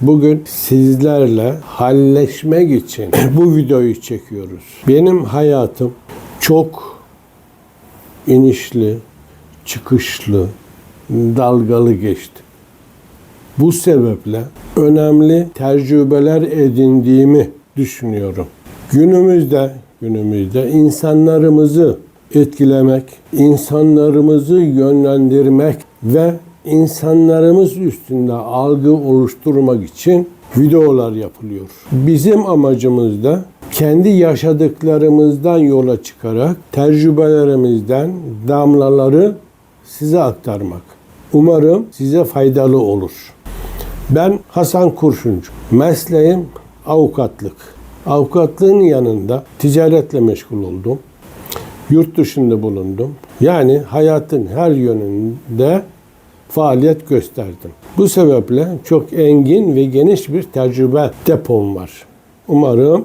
Bugün sizlerle halleşmek için bu videoyu çekiyoruz. Benim hayatım çok inişli, çıkışlı, dalgalı geçti. Bu sebeple önemli tecrübeler edindiğimi düşünüyorum. Günümüzde günümüzde insanlarımızı etkilemek, insanlarımızı yönlendirmek ve insanlarımız üstünde algı oluşturmak için videolar yapılıyor. Bizim amacımız da kendi yaşadıklarımızdan yola çıkarak tecrübelerimizden damlaları size aktarmak. Umarım size faydalı olur. Ben Hasan Kurşuncu. Mesleğim avukatlık. Avukatlığın yanında ticaretle meşgul oldum. Yurt dışında bulundum. Yani hayatın her yönünde faaliyet gösterdim. Bu sebeple çok engin ve geniş bir tecrübe depom var. Umarım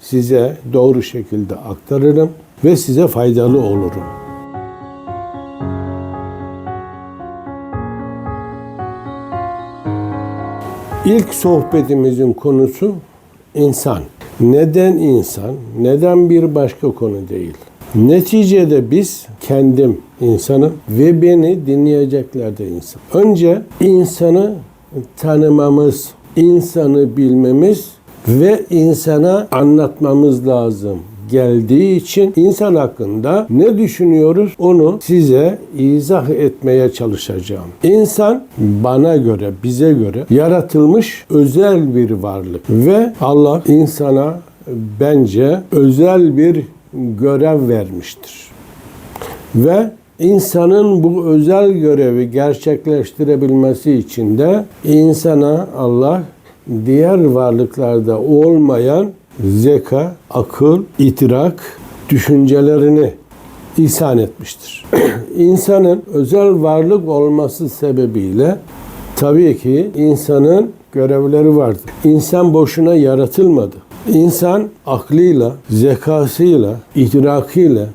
size doğru şekilde aktarırım ve size faydalı olurum. İlk sohbetimizin konusu insan. Neden insan? Neden bir başka konu değil? Neticede biz kendim insanım ve beni dinleyecekler de insan. Önce insanı tanımamız, insanı bilmemiz ve insana anlatmamız lazım geldiği için insan hakkında ne düşünüyoruz onu size izah etmeye çalışacağım. İnsan bana göre, bize göre yaratılmış özel bir varlık ve Allah insana bence özel bir görev vermiştir. Ve insanın bu özel görevi gerçekleştirebilmesi için de insana Allah diğer varlıklarda olmayan zeka, akıl, itirak, düşüncelerini ihsan etmiştir. İnsanın özel varlık olması sebebiyle tabii ki insanın görevleri vardır. İnsan boşuna yaratılmadı. İnsan aklıyla, zekasıyla, idrakıyla,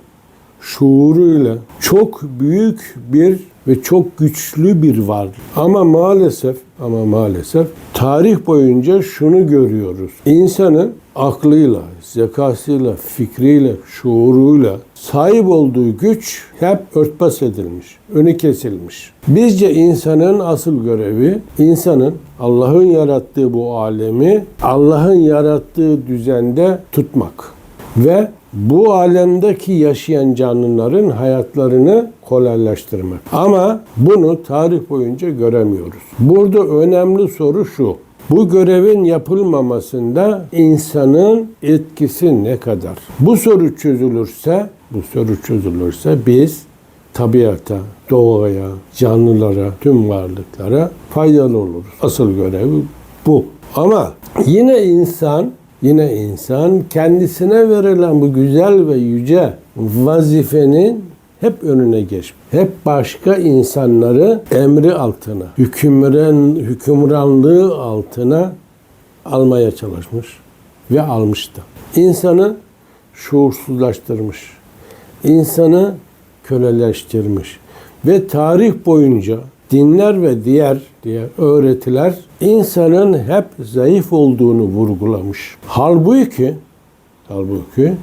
şuuruyla çok büyük bir ve çok güçlü bir varlık. Ama maalesef ama maalesef tarih boyunca şunu görüyoruz. İnsanın aklıyla, zekasıyla, fikriyle, şuuruyla sahip olduğu güç hep örtbas edilmiş, önü kesilmiş. Bizce insanın asıl görevi insanın Allah'ın yarattığı bu alemi Allah'ın yarattığı düzende tutmak ve bu alemdeki yaşayan canlıların hayatlarını kolaylaştırmak. Ama bunu tarih boyunca göremiyoruz. Burada önemli soru şu. Bu görevin yapılmamasında insanın etkisi ne kadar? Bu soru çözülürse, bu soru çözülürse biz tabiata, doğaya, canlılara, tüm varlıklara faydalı oluruz. Asıl görevi bu. Ama yine insan Yine insan kendisine verilen bu güzel ve yüce vazifenin hep önüne geçmiş. Hep başka insanları emri altına, hükümran, hükümranlığı altına almaya çalışmış ve almıştı. İnsanı şuursuzlaştırmış. İnsanı köleleştirmiş. Ve tarih boyunca dinler ve diğer diğer öğretiler insanın hep zayıf olduğunu vurgulamış. Halbuki halbuki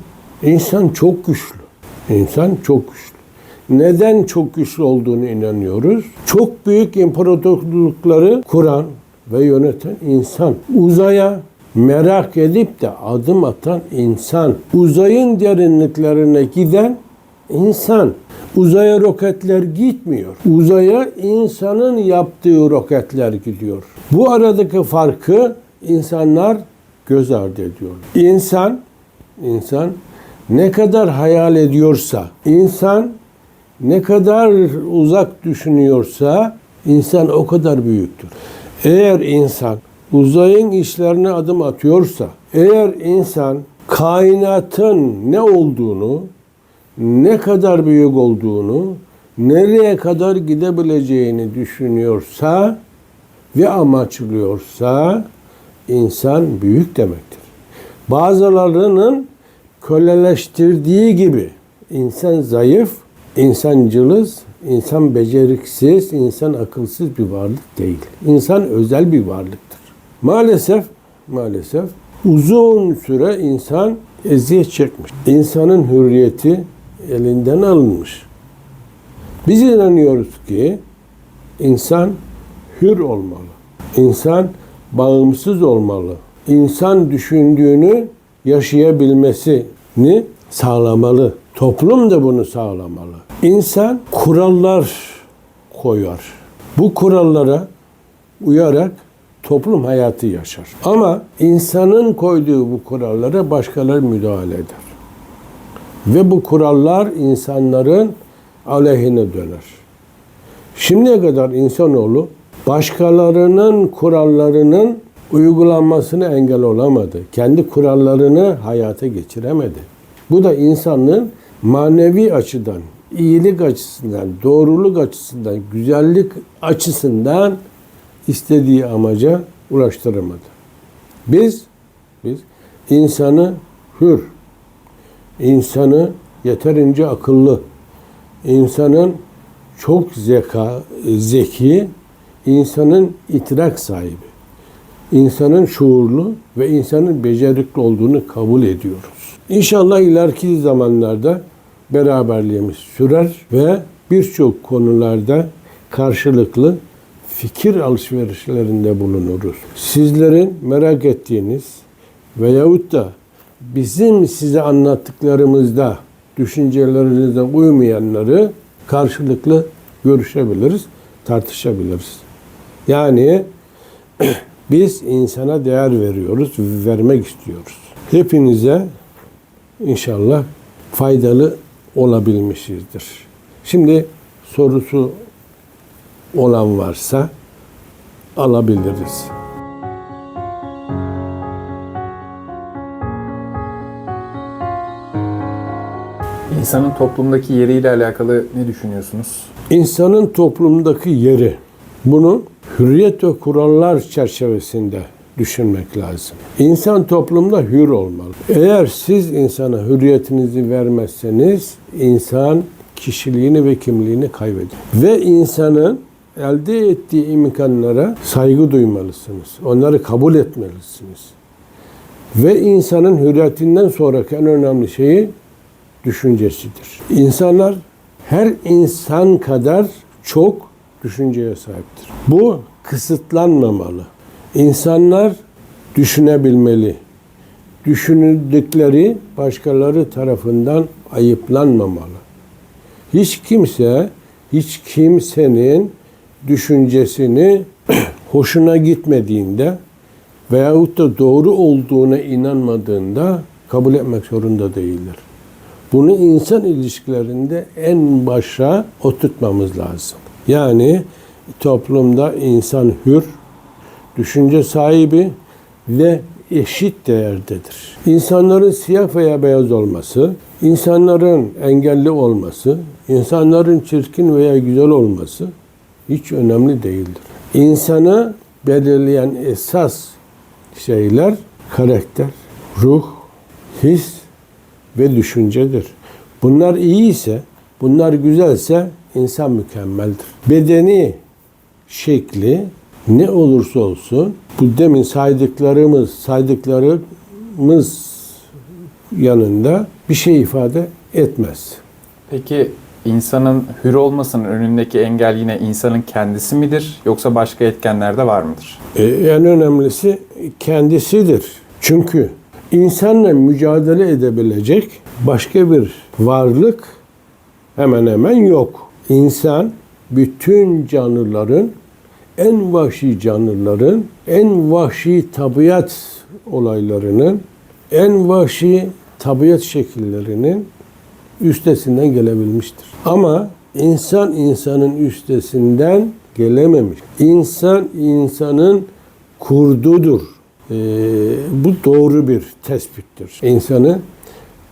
insan çok güçlü. İnsan çok güçlü. Neden çok güçlü olduğunu inanıyoruz? Çok büyük imparatorlukları kuran ve yöneten insan. Uzaya merak edip de adım atan insan. Uzayın derinliklerine giden insan. Uzaya roketler gitmiyor. Uzaya insanın yaptığı roketler gidiyor. Bu aradaki farkı insanlar göz ardı ediyor. İnsan, insan ne kadar hayal ediyorsa, insan ne kadar uzak düşünüyorsa insan o kadar büyüktür. Eğer insan uzayın işlerine adım atıyorsa, eğer insan kainatın ne olduğunu, ne kadar büyük olduğunu, nereye kadar gidebileceğini düşünüyorsa ve amaçlıyorsa insan büyük demektir. Bazılarının köleleştirdiği gibi insan zayıf, insan cılız, insan beceriksiz, insan akılsız bir varlık değil. İnsan özel bir varlıktır. Maalesef, maalesef uzun süre insan eziyet çekmiş. İnsanın hürriyeti elinden alınmış. Biz inanıyoruz ki insan hür olmalı. İnsan bağımsız olmalı. İnsan düşündüğünü yaşayabilmesini sağlamalı. Toplum da bunu sağlamalı. İnsan kurallar koyar. Bu kurallara uyarak toplum hayatı yaşar. Ama insanın koyduğu bu kurallara başkaları müdahale eder. Ve bu kurallar insanların aleyhine döner. Şimdiye kadar insanoğlu başkalarının kurallarının uygulanmasını engel olamadı. Kendi kurallarını hayata geçiremedi. Bu da insanlığın manevi açıdan, iyilik açısından, doğruluk açısından, güzellik açısından istediği amaca ulaştıramadı. Biz biz insanı hür, insanı yeterince akıllı, insanın çok zeka, zeki, insanın itirak sahibi, insanın şuurlu ve insanın becerikli olduğunu kabul ediyoruz. İnşallah ileriki zamanlarda beraberliğimiz sürer ve birçok konularda karşılıklı fikir alışverişlerinde bulunuruz. Sizlerin merak ettiğiniz veyahut da bizim size anlattıklarımızda düşüncelerinize uymayanları karşılıklı görüşebiliriz, tartışabiliriz. Yani biz insana değer veriyoruz, vermek istiyoruz. Hepinize inşallah faydalı olabilmişizdir. Şimdi sorusu olan varsa alabiliriz. İnsanın toplumdaki yeriyle alakalı ne düşünüyorsunuz? İnsanın toplumdaki yeri, bunu hürriyet ve kurallar çerçevesinde düşünmek lazım. İnsan toplumda hür olmalı. Eğer siz insana hürriyetinizi vermezseniz insan kişiliğini ve kimliğini kaybeder. Ve insanın elde ettiği imkanlara saygı duymalısınız. Onları kabul etmelisiniz. Ve insanın hürriyetinden sonraki en önemli şeyi düşüncesidir. İnsanlar her insan kadar çok düşünceye sahiptir. Bu kısıtlanmamalı. İnsanlar düşünebilmeli. Düşünüldükleri başkaları tarafından ayıplanmamalı. Hiç kimse, hiç kimsenin düşüncesini hoşuna gitmediğinde veyahut da doğru olduğuna inanmadığında kabul etmek zorunda değildir. Bunu insan ilişkilerinde en başa oturtmamız lazım. Yani toplumda insan hür, düşünce sahibi ve eşit değerdedir. İnsanların siyah veya beyaz olması, insanların engelli olması, insanların çirkin veya güzel olması hiç önemli değildir. İnsanı belirleyen esas şeyler karakter, ruh, his ve düşüncedir. Bunlar iyi ise, bunlar güzelse insan mükemmeldir. Bedeni şekli ne olursa olsun bu demin saydıklarımız saydıklarımız yanında bir şey ifade etmez. Peki insanın hür olmasının önündeki engel yine insanın kendisi midir yoksa başka etkenler de var mıdır? E, en önemlisi kendisidir. Çünkü insanla mücadele edebilecek başka bir varlık hemen hemen yok. İnsan bütün canlıların en vahşi canlıların, en vahşi tabiat olaylarının, en vahşi tabiat şekillerinin üstesinden gelebilmiştir. Ama insan insanın üstesinden gelememiş. İnsan insanın kurdudur. Ee, bu doğru bir tespittir. İnsanı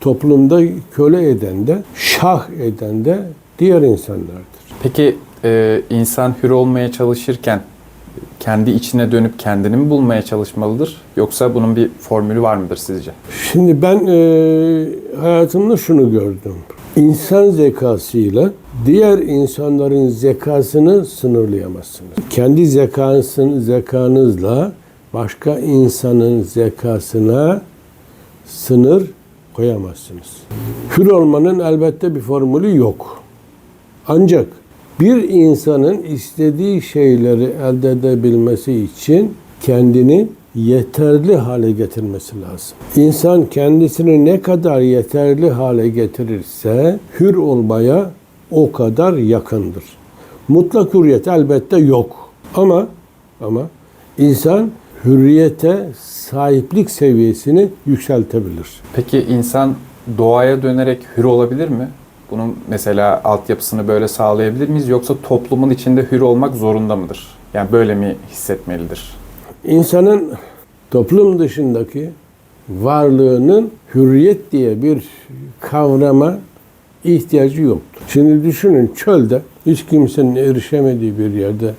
toplumda köle eden de, şah eden de diğer insanlardır. Peki e, insan hür olmaya çalışırken kendi içine dönüp kendini mi bulmaya çalışmalıdır? Yoksa bunun bir formülü var mıdır sizce? Şimdi ben e, hayatımda şunu gördüm. İnsan zekasıyla diğer insanların zekasını sınırlayamazsınız. Kendi zekasın, zekanızla başka insanın zekasına sınır koyamazsınız. Hür olmanın elbette bir formülü yok. Ancak bir insanın istediği şeyleri elde edebilmesi için kendini yeterli hale getirmesi lazım. İnsan kendisini ne kadar yeterli hale getirirse hür olmaya o kadar yakındır. Mutlak hürriyet elbette yok. Ama ama insan hürriyete sahiplik seviyesini yükseltebilir. Peki insan doğaya dönerek hür olabilir mi? Bunun mesela altyapısını böyle sağlayabilir miyiz yoksa toplumun içinde hür olmak zorunda mıdır? Yani böyle mi hissetmelidir? İnsanın toplum dışındaki varlığının hürriyet diye bir kavrama ihtiyacı yoktur. Şimdi düşünün çölde hiç kimsenin erişemediği bir yerde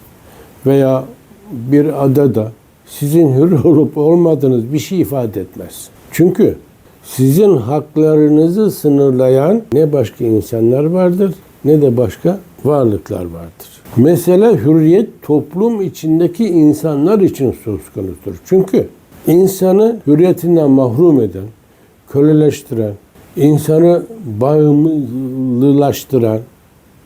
veya bir adada sizin hür olup olmadığınız bir şey ifade etmez. Çünkü sizin haklarınızı sınırlayan ne başka insanlar vardır ne de başka varlıklar vardır. Mesele hürriyet toplum içindeki insanlar için söz konusudur. Çünkü insanı hürriyetinden mahrum eden, köleleştiren, insanı bağımlılaştıran,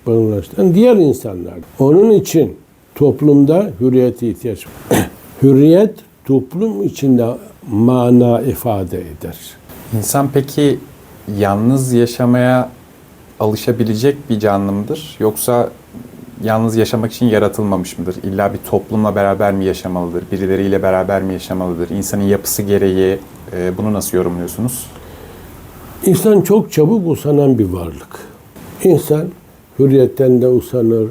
bağımlılaştıran diğer insanlar. Onun için toplumda hürriyete ihtiyaç var. Hürriyet toplum içinde mana ifade eder. İnsan peki yalnız yaşamaya alışabilecek bir canlı mıdır? Yoksa yalnız yaşamak için yaratılmamış mıdır? İlla bir toplumla beraber mi yaşamalıdır? Birileriyle beraber mi yaşamalıdır? İnsanın yapısı gereği e, bunu nasıl yorumluyorsunuz? İnsan çok çabuk usanan bir varlık. İnsan hürriyetten de usanır,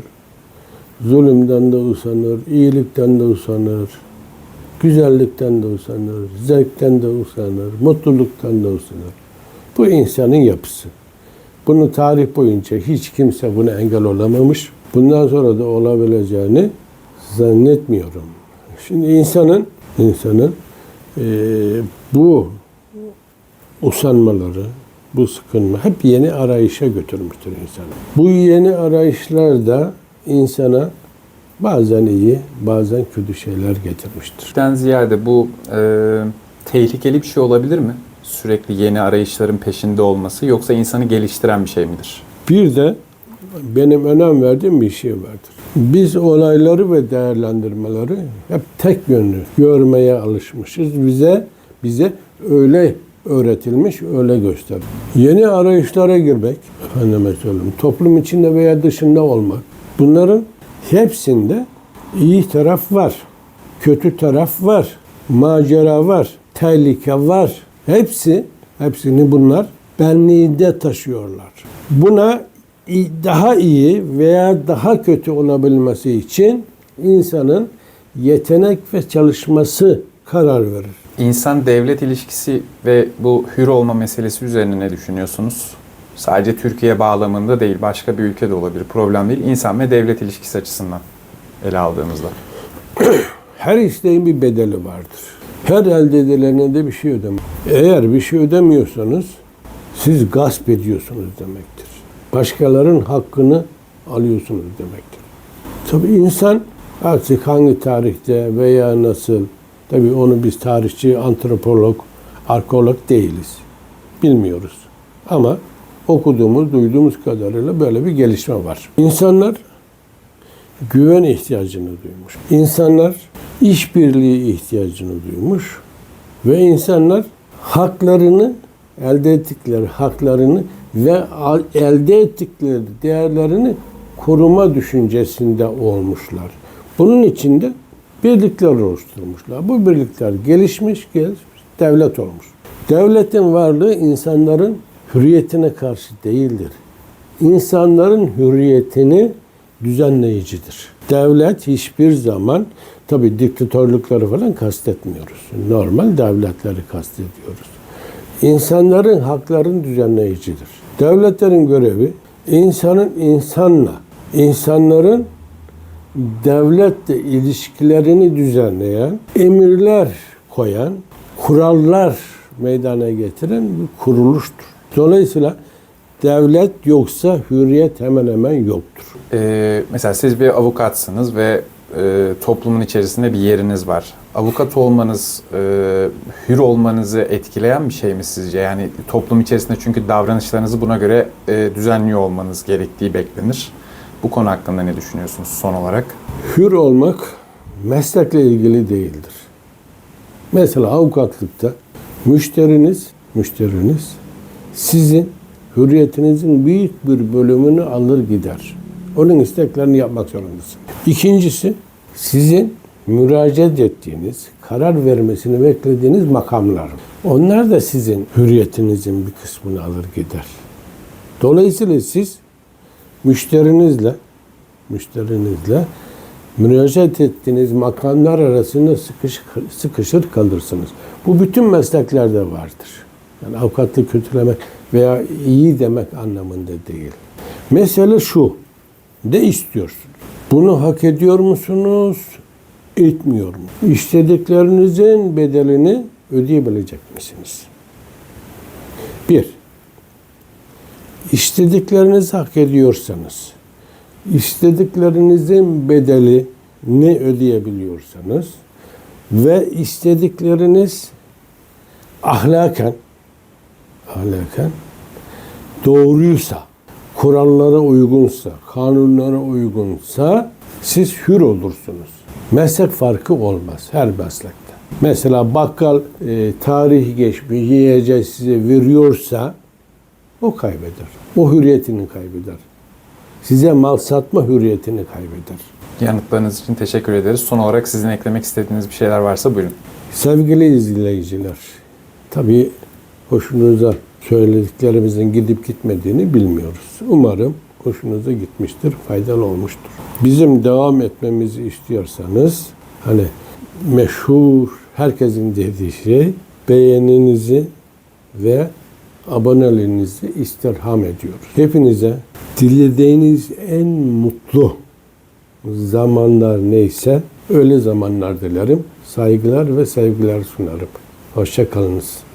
zulümden de usanır, iyilikten de usanır, güzellikten de usanır, zevkten de usanır, mutluluktan da usanır. Bu insanın yapısı. Bunu tarih boyunca hiç kimse buna engel olamamış. Bundan sonra da olabileceğini zannetmiyorum. Şimdi insanın insanın eee, bu usanmaları, bu sıkılma hep yeni arayışa götürmüştür insanı. Bu yeni arayışlar da insana bazen iyi, bazen kötü şeyler getirmiştir. Den ziyade bu e, tehlikeli bir şey olabilir mi? Sürekli yeni arayışların peşinde olması yoksa insanı geliştiren bir şey midir? Bir de benim önem verdiğim bir şey vardır. Biz olayları ve değerlendirmeleri hep tek yönlü görmeye alışmışız. Bize bize öyle öğretilmiş, öyle göster. Yeni arayışlara girmek, efendime söyleyeyim, toplum içinde veya dışında olmak. Bunların hepsinde iyi taraf var, kötü taraf var, macera var, tehlike var. Hepsi, hepsini bunlar benliğinde taşıyorlar. Buna daha iyi veya daha kötü olabilmesi için insanın yetenek ve çalışması karar verir. İnsan devlet ilişkisi ve bu hür olma meselesi üzerine ne düşünüyorsunuz? Sadece Türkiye bağlamında değil, başka bir ülke de olabilir. Problem değil. İnsan ve devlet ilişkisi açısından ele aldığımızda. Her isteğin bir bedeli vardır. Her elde edilene de bir şey ödeme. Eğer bir şey ödemiyorsanız siz gasp ediyorsunuz demektir. Başkalarının hakkını alıyorsunuz demektir. Tabii insan artık hangi tarihte veya nasıl, tabii onu biz tarihçi, antropolog, arkeolog değiliz. Bilmiyoruz. Ama okuduğumuz, duyduğumuz kadarıyla böyle bir gelişme var. İnsanlar güven ihtiyacını duymuş. İnsanlar işbirliği ihtiyacını duymuş ve insanlar haklarını elde ettikleri haklarını ve elde ettikleri değerlerini koruma düşüncesinde olmuşlar. Bunun için de birlikler oluşturmuşlar. Bu birlikler gelişmiş, gelişmiş, devlet olmuş. Devletin varlığı insanların hürriyetine karşı değildir. İnsanların hürriyetini düzenleyicidir. Devlet hiçbir zaman tabi diktatörlükleri falan kastetmiyoruz. Normal devletleri kastediyoruz. İnsanların haklarını düzenleyicidir. Devletlerin görevi insanın insanla, insanların devletle ilişkilerini düzenleyen, emirler koyan, kurallar meydana getiren bir kuruluştur. Dolayısıyla devlet yoksa hürriyet hemen hemen yoktur. Ee, mesela siz bir avukatsınız ve e, toplumun içerisinde bir yeriniz var. Avukat olmanız, e, hür olmanızı etkileyen bir şey mi sizce? Yani toplum içerisinde çünkü davranışlarınızı buna göre e, düzenliyor olmanız gerektiği beklenir. Bu konu hakkında ne düşünüyorsunuz son olarak? Hür olmak meslekle ilgili değildir. Mesela avukatlıkta müşteriniz, müşteriniz sizin hürriyetinizin büyük bir bölümünü alır gider. Onun isteklerini yapmak zorundasın. İkincisi sizin müracaat ettiğiniz, karar vermesini beklediğiniz makamlar. Onlar da sizin hürriyetinizin bir kısmını alır gider. Dolayısıyla siz müşterinizle müşterinizle müracaat ettiğiniz makamlar arasında sıkışır, sıkışır kalırsınız. Bu bütün mesleklerde vardır. Yani avukatlık kötülemek veya iyi demek anlamında değil. Mesele şu. Ne istiyorsunuz? Bunu hak ediyor musunuz? Etmiyor mu? İstediklerinizin bedelini ödeyebilecek misiniz? Bir, istediklerinizi hak ediyorsanız, istediklerinizin bedeli ne ödeyebiliyorsanız ve istedikleriniz ahlaken ahlaken doğruysa, kurallara uygunsa, kanunlara uygunsa siz hür olursunuz. Meslek farkı olmaz her meslekte. Mesela bakkal e, tarihi geçmiş yiyeceği size veriyorsa o kaybeder. O hürriyetini kaybeder. Size mal satma hürriyetini kaybeder. Yanıtlarınız için teşekkür ederiz. Son olarak sizin eklemek istediğiniz bir şeyler varsa buyurun. Sevgili izleyiciler, tabii hoşunuza söylediklerimizin gidip gitmediğini bilmiyoruz. Umarım hoşunuza gitmiştir, faydalı olmuştur. Bizim devam etmemizi istiyorsanız, hani meşhur herkesin dediği şey, beğeninizi ve aboneliğinizi istirham ediyoruz. Hepinize dilediğiniz en mutlu zamanlar neyse öyle zamanlar dilerim. Saygılar ve sevgiler sunarım. Hoşça kalınız.